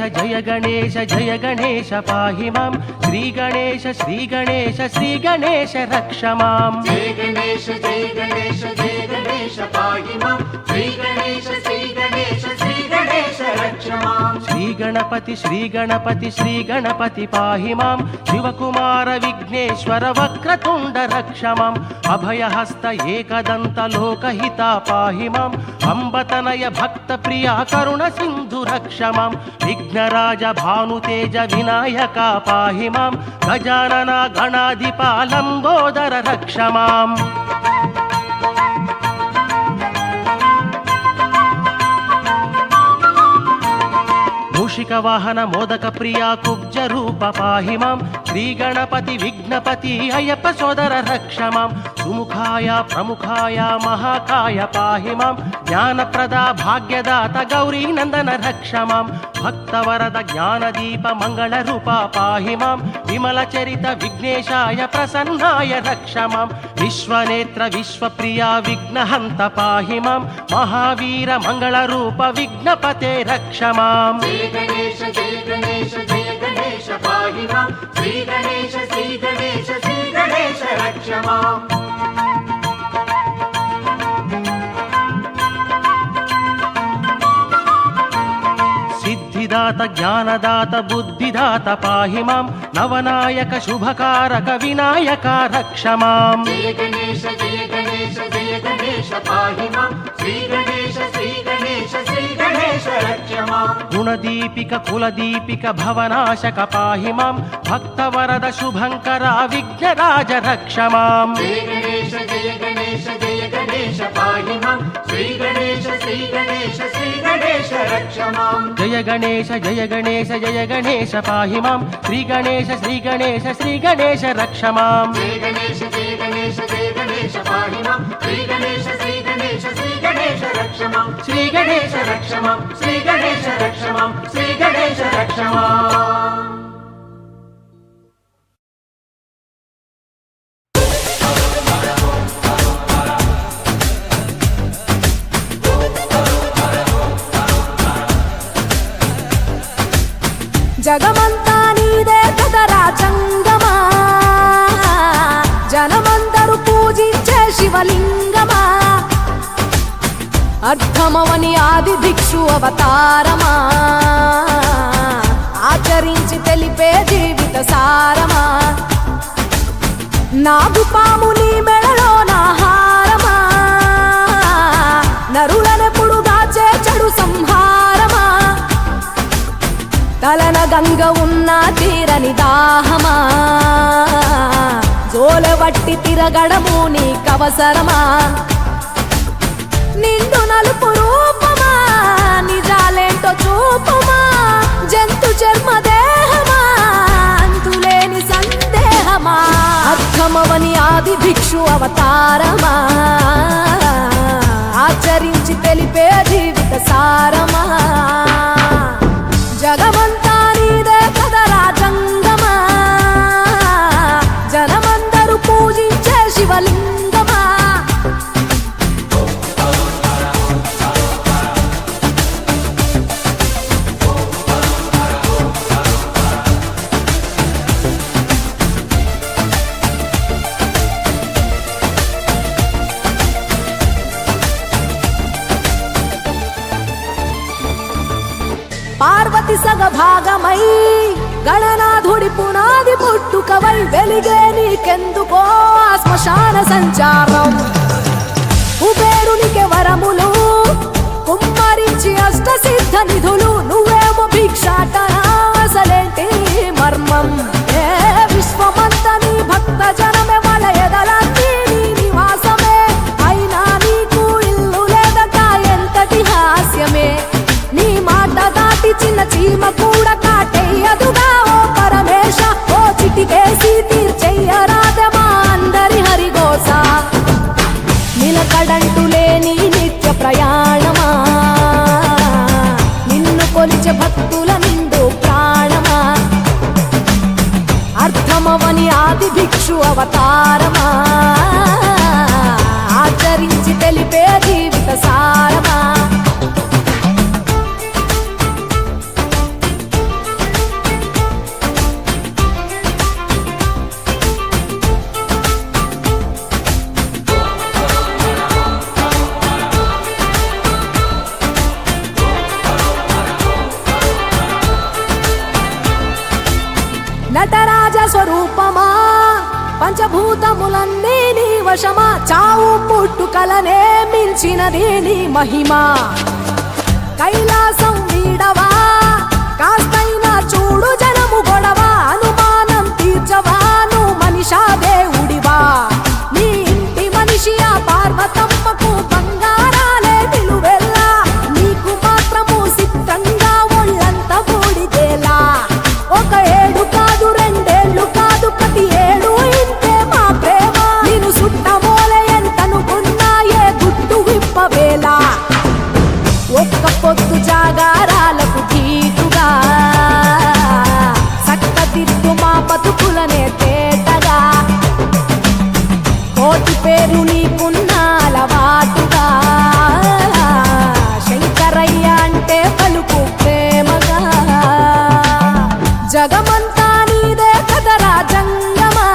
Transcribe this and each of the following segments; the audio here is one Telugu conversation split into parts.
జయ గణేశ జయ గణేశ పాహి మాం. శ్రీ గణేశ శ్రీ గణేశ శ్రీ గణేశ రక్ష మాం. జయ గణేశ జయ గణేశ జయ గణేశ పాహి మాం. శ్రీ గణేశ శ్రీ గణపతి శ్రీ గణపతి శ్రీ గణపతి పాహి మాం. శివకుమార విఘ్నేశ్వర వక్రతుండ రక్ష మాం. అభయహస్త ఏకదంత లోకహిత పాహి మాం. అంబతనయ భక్త ప్రియ కరుణ సింధు రక్ష మాం. విఘ్నరాజ భానుతేజ వినాయక పాహి మాం. గజానన గణాధిపాలంబోదర రక్ష మాం. వార్షిక వాహన మోదక ప్రియా కుబ్జ రూప పాహి మాం శ్రీ గణపతి విఘ్నపతి అయ్యప్ప సోదర రక్షమాం. సుముఖాయ ప్రముఖాయ మహాకాయ పాహి మాం. జ్ఞానప్రద భాగ్యదాత గౌరీ నందన రక్షమాం. భక్తవరద జ్ఞానదీప మంగళ రూప పాహి మాం. విమల చరిత విఘ్నేశాయ ప్రసన్నాయ రక్ష మాం విశ్వనేత్ర విశ్వప్రియ విఘ్నహంత పాహి మాం. మహావీర మంగళ రూప విఘ్నపతే రక్ష మాం జయ గణేశ జయ గణేశ జయ గణేశ పాహి మాం శ్రీ గణేశ శ్రీ గణేశ శ్రీ గణేశ రక్ష మాం సిద్ధిదాత జ్ఞానదాత బుద్ధిదాత పాహి మాం। నవనాయక శుభకారక వినాయక రక్ష మాం। జయ గణేశ జయ గణేశ జయ గణేశ పాహి మాం। శ్రీ గణేశ గుణదీపిక కులదీపిక భవనాశక పాహి మాం భక్తవరద శుభంకర విఘ్నరాజ రక్ష మాం జయ గణేశ జయ గణేశ జయ గణేశ పాహి మాం శ్రీ గణేశ శ్రీ గణేశ శ్రీ గణేశ రక్ష మాం జయ గణేశ జయ గణేశ జయ గణేశ పాహి మాం శ్రీ గణేశ శ్రీ గణేశ శ్రీ గణేశ రక్ష మాం జయ గణేశ జయ గణేశ జయ గణేశ పాహి మాం శ్రీ గణేశ శ్రీ గణేశ శ్రీ గణేశ రక్ష మాం శ్రీ గణేశ రక్ష మాం శ్రీ గణేశ రక్ష మాం అర్థమవని ఆది దిక్షు అవతారమా? ఆచరించి తెలిపే జీవిత సారమా? నాగు పాము నీ మెడలో నాహారమా నరులనెప్పుడు దాచే చెడు సంహారమా? తలన గంగ ఉన్న తీరని దాహమా? జోలవట్టి తిరగడము నీకవసరమా? నిండు నలుపు రూపమా? నిజాలేంటో చూపమా? జంతు చర్మ దేహమా? అంతులేని సందేహమా? అర్థమవని ఆది భిక్షు అవతారమా? ఆచరించి తెలిపే జీవిత సారమా? పార్వతి సగ భాగమై గణనాథుడి పునాది పుట్టుకవై వెలిగే నీకెందుకో శ్మశాన సంచారం. కుబేరునికి వరములు కుమ్మరించి అష్ట సిద్ధ నిధులు నువ్వేమో భిక్షాటనా? చావు పుట్టుకలనే మించినది నీ మహిమ. కైలాసం వీడవా కాస్తైనా చూడు జనము గొడవా అనుమానం తీర్చవాను మనిషా దేవుడివా. నీ ఇంటి మనిషియా పార్వతమ్మ జగమంతా నీదే కదరా జంగమా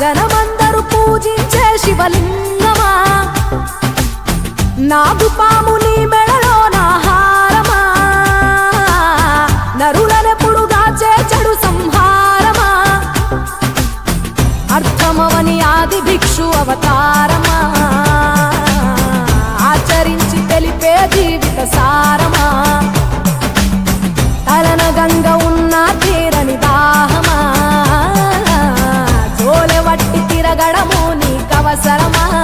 జనమందరూ పూజించే శివలింగమా? నా pasar más.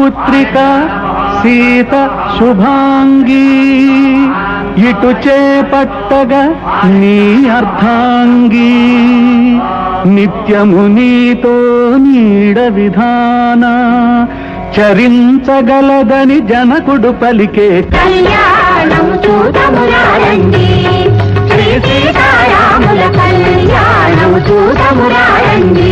పుత్రిక సీత శుభాంగీ. ఇటు చేపట్టగా నీ అర్థాంగీ నిత్యము నీతో నీడ విధాన చరించగలదని జనకుడు పలికే కళ్యాణం కళ్యాణం చూడమురారండి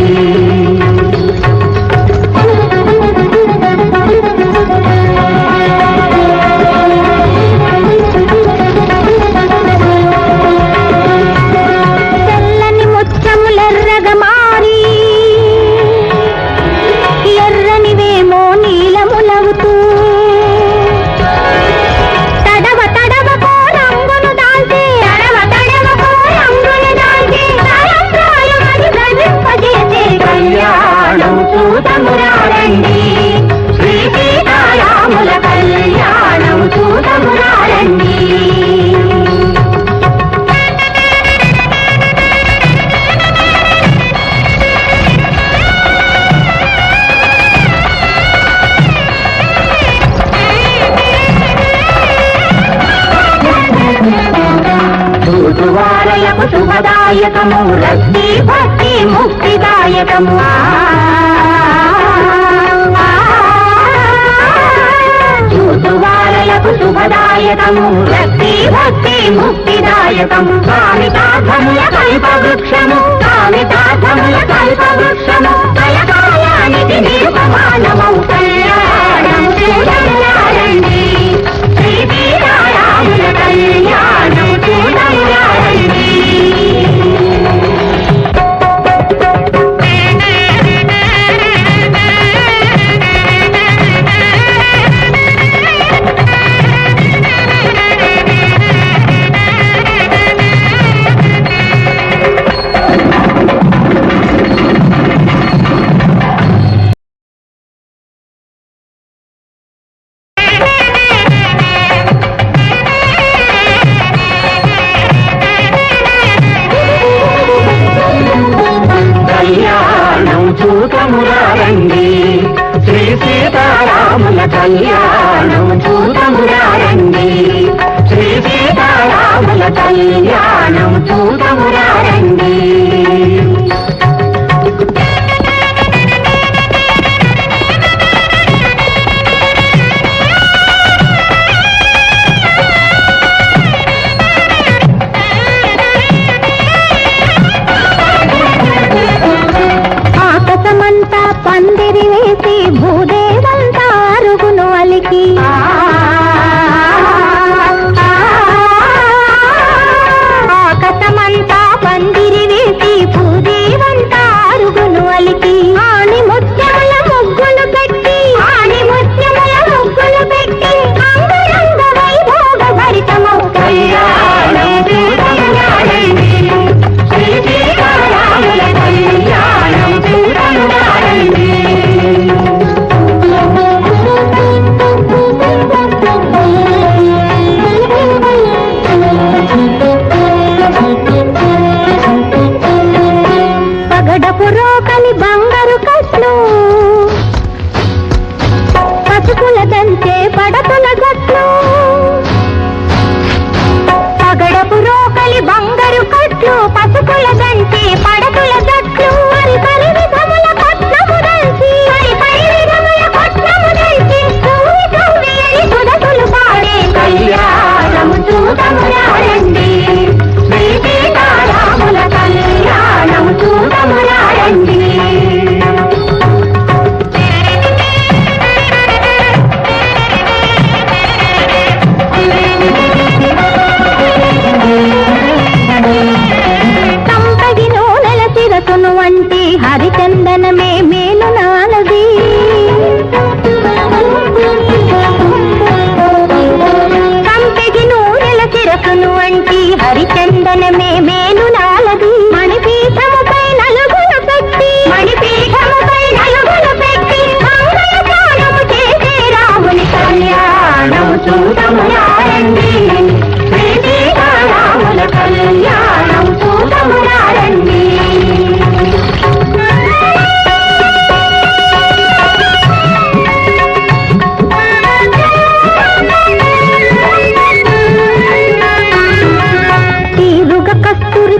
దాయకము రక్తి భక్తి ముక్తిదాయకము. చూతువారలకు శుభదాయకము రక్తి భక్తి ముక్తిదాయకము. కామితాధముల కల్ప వృక్షము కామితాధముల కల్ప వృక్షము కయకాయానికి నిరుపమానమౌత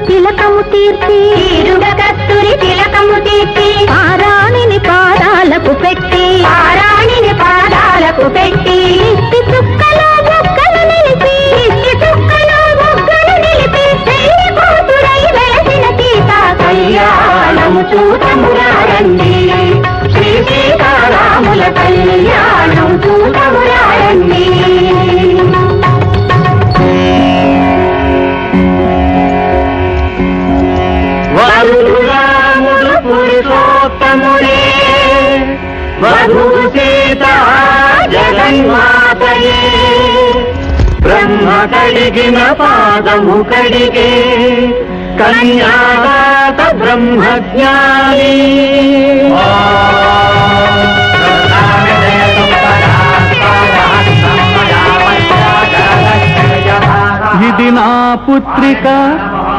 తిలకము తీర్చి తిరుగ తిలక వధువు జగన్మాతయే బ్రహ్మ కడిగిన పాదము కడిగే కన్యాదాత బ్రహ్మజ్ఞాని ఇది నా పుత్రిక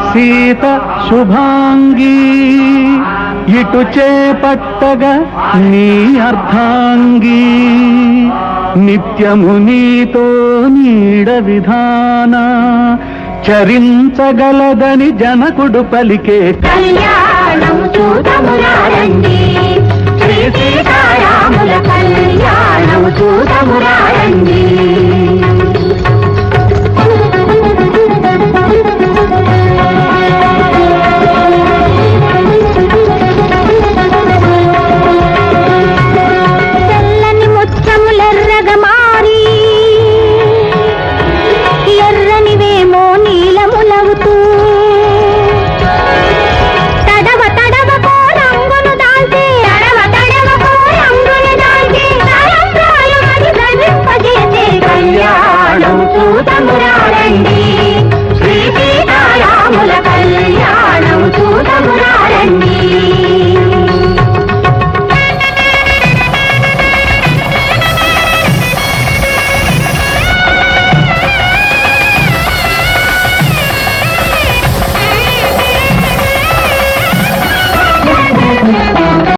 సీత శుభాంగీ ఇటు చేపట్టగా నీ అర్ధాంగి. నిత్యము నీతో నీడ విధాన చరించగలదని జనకుడు పలికే కళ్యాణం చూతమురారండి. శ్రీ సీతారాముల కళ్యాణము చూతమురారండి.